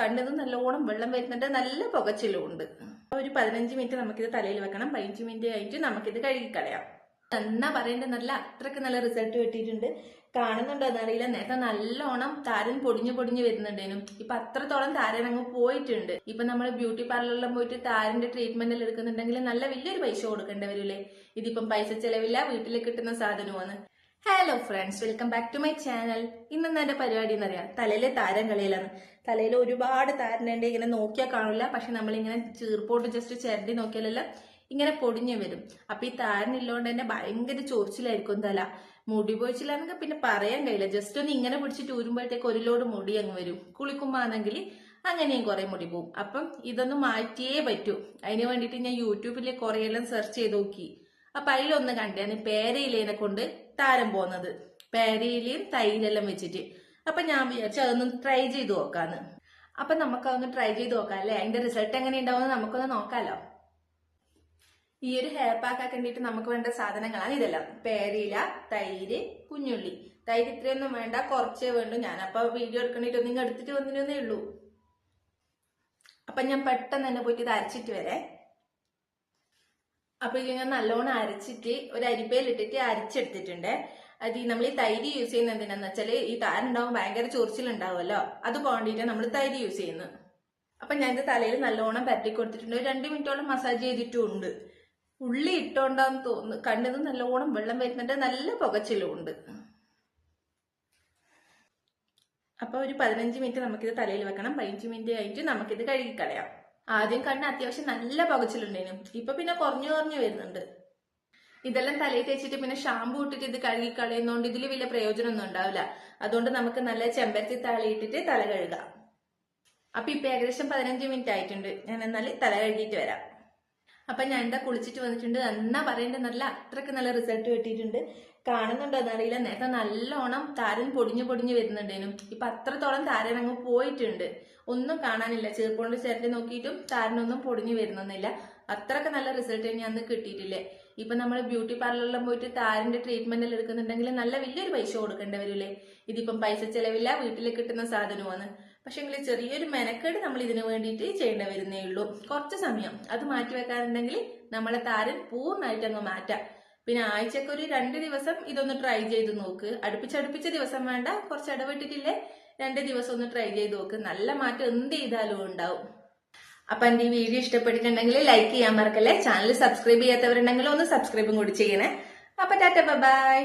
കണ്ണത് നല്ലോണം വെള്ളം വരുന്നുണ്ട്. നല്ല പുകച്ചിലും ഉണ്ട് ഒരു പതിനഞ്ച് മിനിറ്റ് നമുക്കിത് തലയിൽ വെക്കണം. പതിനഞ്ച് മിനിറ്റ് കഴിഞ്ഞിട്ട് നമുക്കിത് കഴുകിക്കളയാം എന്നാ പറയേണ്ടത് നല്ല അത്രയ്ക്ക് നല്ല റിസൾട്ട് കിട്ടിയിട്ടുണ്ട്. കാണുന്നുണ്ടോ എന്നറിയില്ല നേരത്തെ നല്ലോണം താരൻ പൊടിഞ്ഞു പൊടിഞ്ഞു വരുന്നുണ്ടേനും ഇപ്പൊ അത്രത്തോളം താരൻ അങ്ങ് പോയിട്ടുണ്ട്. ഇപ്പൊ നമ്മൾ ബ്യൂട്ടി പാർലറിലും പോയിട്ട് താരന്റെ ട്രീറ്റ്മെന്റിൽ എടുക്കുന്നുണ്ടെങ്കിൽ നല്ല വലിയൊരു പൈസ കൊടുക്കേണ്ടി വരില്ലേ? ഇതിപ്പം പൈസ ചെലവില്ല വീട്ടിൽ കിട്ടുന്ന സാധനമാണ് hello friends welcome back to my channel ഇന്നെന്താ എന്റെ പരിപാടി എന്നറിയാം തലയിലെ താരം കളിയിലാണ്. തലയിൽ ഒരുപാട് താരനുണ്ട് ഇങ്ങനെ നോക്കിയാൽ കാണില്ല പക്ഷെ നമ്മളിങ്ങനെ ചീർപ്പോട്ട് ജസ്റ്റ് ചിരണ്ടി നോക്കിയാലെല്ലാം ഇങ്ങനെ പൊടിഞ്ഞു വരും. അപ്പൊ ഈ താരനില്ലോണ്ട് തന്നെ ഭയങ്കര ചൊറിച്ചിലായിരിക്കും തല. മുടി പോയിച്ചില്ലാന്നൊക്കെ പിന്നെ പറയാൻ കഴിയില്ല. ജസ്റ്റ് ഒന്ന് ഇങ്ങനെ പിടിച്ചിട്ട് ഊരുമ്പോഴത്തേക്ക് ഒരു ലോഡ് മുടി അങ്ങ് വരും. കുളിക്കുമ്പോ ആണെങ്കിൽ അങ്ങനെയും കുറെ മുടി പോവും. അപ്പം ഇതൊന്ന് മാറ്റിയേ പറ്റൂ. അതിന് വേണ്ടിയിട്ട് ഞാൻ യൂട്യൂബിൽ കുറെ എല്ലാം സെർച്ച് ചെയ്ത് നോക്കി. അപ്പൊ അതിലൊന്ന് കണ്ടാണ് പേരയിലേനെ കൊണ്ട് താരം പോകുന്നത് പേരയിലയും തൈരെല്ലാം വെച്ചിട്ട്. അപ്പൊ ഞാൻ വിചാരിച്ചു അതൊന്ന് ട്രൈ ചെയ്ത് നോക്കാന്ന്. അപ്പൊ നമുക്ക് അതൊന്ന് ട്രൈ ചെയ്ത് നോക്കാം അല്ലേ? അതിന്റെ റിസൾട്ട് എങ്ങനെ ഉണ്ടാവുമെന്ന് നമുക്കൊന്ന് നോക്കാലോ. ഈ ഒരു ഹെയർ പാക്ക് ആക്കേണ്ടിട്ട് നമുക്ക് വേണ്ട സാധനങ്ങളാണ് ഇതെല്ലാം. പേരയില തൈര് കുഞ്ഞുള്ളി. തൈര് ഇത്രയൊന്നും വേണ്ട കുറച്ചേ വേണ്ടു. ഞാൻ അപ്പൊ വീഡിയോ എടുക്കണിട്ട് നിങ്ങൾ എടുത്തിട്ട് വന്നിരുന്നേ ഉള്ളൂ. അപ്പൊ ഞാൻ പെട്ടെന്ന് തന്നെ പോയിട്ട് ഇത് അരച്ചിട്ട് വരെ. അപ്പൊ ഇത് ഞാൻ നല്ലോണം അരച്ചിട്ട് ഒരു അരിപ്പയിൽ ഇട്ടിട്ട് അരച്ചെടുത്തിട്ടുണ്ട്. അത് നമ്മൾ ഈ തൈര് യൂസ് ചെയ്യുന്നത് എന്തിനാന്ന് വെച്ചാൽ ഈ താരുണ്ടാവും ഭയങ്കര ചൊറിച്ചിലുണ്ടാവുമല്ലോ? അത് പോകേണ്ടിട്ട് നമ്മൾ തൈര് യൂസ് ചെയ്യുന്നത് അപ്പൊ ഞാൻ ഇത് തലയിൽ നല്ലോണം പരട്ടി കൊടുത്തിട്ടുണ്ട്. ഒരു രണ്ട് മിനിറ്റോളം മസാജ് ചെയ്തിട്ടുണ്ട് ഉള്ളി ഇട്ടോണ്ടാന്ന് തോന്നുന്നു. കണ്ടത് നല്ലോണം വെള്ളം വരുന്നുണ്ട്. നല്ല പുകച്ചിലും ഉണ്ട്. അപ്പൊ ഒരു പതിനഞ്ച് മിനിറ്റ് നമുക്കിത് തലയിൽ വെക്കണം. പതിനഞ്ച് മിനിറ്റ് കഴിഞ്ഞിട്ട് നമുക്കിത് കഴുകിക്കളയാം. ആദ്യം കണ്ണ് അത്യാവശ്യം നല്ല പകച്ചിലുണ്ടായിരുന്നു. ഇപ്പൊ പിന്നെ കുറഞ്ഞു കുറഞ്ഞു വരുന്നുണ്ട്. ഇതെല്ലാം തലയിൽ തേച്ചിട്ട് പിന്നെ ഷാമ്പു ഇട്ടിട്ട് ഇത് കഴുകി കളയുന്നോണ്ട് ഇതിൽ വലിയ പ്രയോജനമൊന്നും ഉണ്ടാവില്ല. അതുകൊണ്ട് നമുക്ക് നല്ല ചെമ്പരത്തി തലയിട്ടിട്ട് തല കഴുകാം. അപ്പൊ ഇപ്പൊ ഏകദേശം പതിനഞ്ച് മിനിറ്റ് ആയിട്ടുണ്ട്. ഞാൻ എന്നാൽ തല കഴുകിയിട്ട് വരാം. അപ്പൊ ഞാൻ എന്താ കുളിച്ചിട്ട് വന്നിട്ടുണ്ട്? എന്നാ പറയേണ്ടത് നല്ല അത്രയ്ക്ക് നല്ല റിസൾട്ട് കിട്ടിയിട്ടുണ്ട്. കാണുന്നുണ്ടോ എന്നറിയില്ല നേരത്തെ നല്ലോണം താരൻ പൊടിഞ്ഞു പൊടിഞ്ഞു വരുന്നുണ്ടേനും. ഇപ്പൊ അത്രത്തോളം താരൻ അങ്ങ് പോയിട്ടുണ്ട്. ഒന്നും കാണാനില്ല. ചെറുപ്പോണ്ട് ചേർത്ത് നോക്കിയിട്ടും താരനൊന്നും പൊടിഞ്ഞു വരുന്നൊന്നുമില്ല. അത്രയ്ക്ക് നല്ല റിസൾട്ട് ഞാൻ അന്ന് കിട്ടിയിട്ടില്ലേ? ഇപ്പൊ നമ്മൾ ബ്യൂട്ടി പാർലറിലും പോയിട്ട് താരന്റെ എല്ലാം എടുക്കുന്നുണ്ടെങ്കിൽ നല്ല വലിയൊരു പൈസ കൊടുക്കേണ്ടി വരില്ലേ? ഇതിപ്പം പൈസ ചെലവില്ല വീട്ടിൽ കിട്ടുന്ന സാധനമാണ്. പക്ഷെങ്കിൽ ചെറിയൊരു മെനക്കേട് നമ്മൾ ഇതിനു വേണ്ടിയിട്ട് ചെയ്യേണ്ടി വരുന്നേ ഉള്ളൂ. കുറച്ച് സമയം അത് മാറ്റി വെക്കാറുണ്ടെങ്കിൽ നമ്മളെ താരൻ പൂർണമായിട്ട് അങ്ങ് മാറ്റാം. പിന്നെ ആഴ്ചക്ക് ഒരു രണ്ട് ദിവസം ഇതൊന്ന് ട്രൈ ചെയ്ത് നോക്ക്. അടുപ്പിച്ചടുപ്പിച്ച ദിവസം വേണ്ട കുറച്ച് ഇടവിട്ടിട്ടില്ലേ രണ്ട് ദിവസം ഒന്ന് ട്രൈ ചെയ്ത് നോക്ക്. നല്ല മാറ്റം എന്ത് ചെയ്താലും ഉണ്ടാവും. അപ്പൊ എന്റെ ഈ വീഡിയോ ഇഷ്ടപ്പെട്ടിട്ടുണ്ടെങ്കിൽ ലൈക്ക് ചെയ്യാൻ മറക്കല്ലേ? ചാനൽ സബ്സ്ക്രൈബ് ചെയ്യാത്തവരുണ്ടെങ്കിൽ ഒന്ന് സബ്സ്ക്രൈബും കൂടി ചെയ്യണേ. അപ്പൊ ടാറ്റ ബൈ.